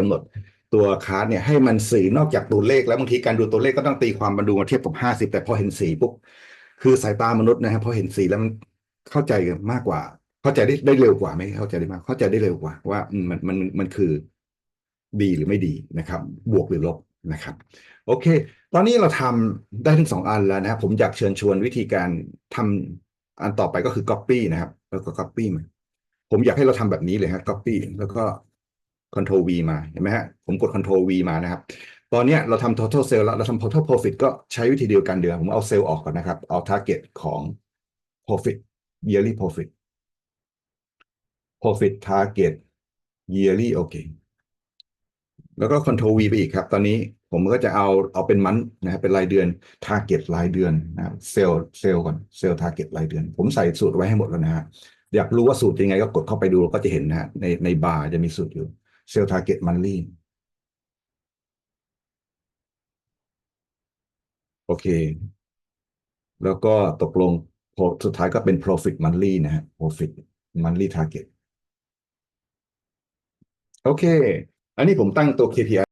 กำหนดตัวคาร์ดเนี่ยให้มันสื่อนอกจากตัวเลขแล้วบางทีการดูตัวเลขก็ต้องตีความมาดูมาเทียบกับห้าสิบแต่พอเห็นสีปุ๊บคือสายตามนุษย์นะครับพอเห็นสีแล้วมันเข้าใจกันมากกว่า เข้าใจได้ได้เร็วกว่าไหมเข้าใจได้มาก เข้าใจได้เร็วกว่า ว่ามันมันมันคือดีหรือไม่ดีนะครับ บวกหรือลบนะครับ โอเค ตอนนี้เราทำได้ทั้งสองอันแล้วนะครับผมอยากเชิญชวนวิธีการทำอันต่อไปก็คือ Copy นะครับ แล้วก็ Copy มาผมอยากให้เราทำแบบนี้เลยฮะ Copy แล้วก็ Ctrl V มาเห็นไหมฮะผมกด Ctrl V มานะครับ ตอนนี้เราทำ total sale แล้วเราทำ total profit ก็ใช้วิธีเดียวกันเดียวผมเอาเซลล์ออกก่อนนะครับ เอา target ของ profit yearly profit profit target yearly โอเคแล้วก็ Ctrl V ไปอีกครับ ตอนนี้ผมก็จะเอาเอาเป็นมันนะครับเป็นรายเดือน target รายเดือนนะเซลล์เซลล์ก่อนเซลล์ target รายเดือน ผมใส่สูตรไว้ให้หมดแล้วนะฮะอยากรู้ว่าสูตรยังไงก็กดเข้าไปดูก็จะเห็นนะฮะในในบาร์จะมีสูตรอยู่ เซลล์ทาร์เก็ตมันลี่โอเค แล้วก็ตกลงสุดท้ายก็เป็น profit monthly นะฮะ profit monthly target โอเค อันนี้ผมตั้งตัว KPI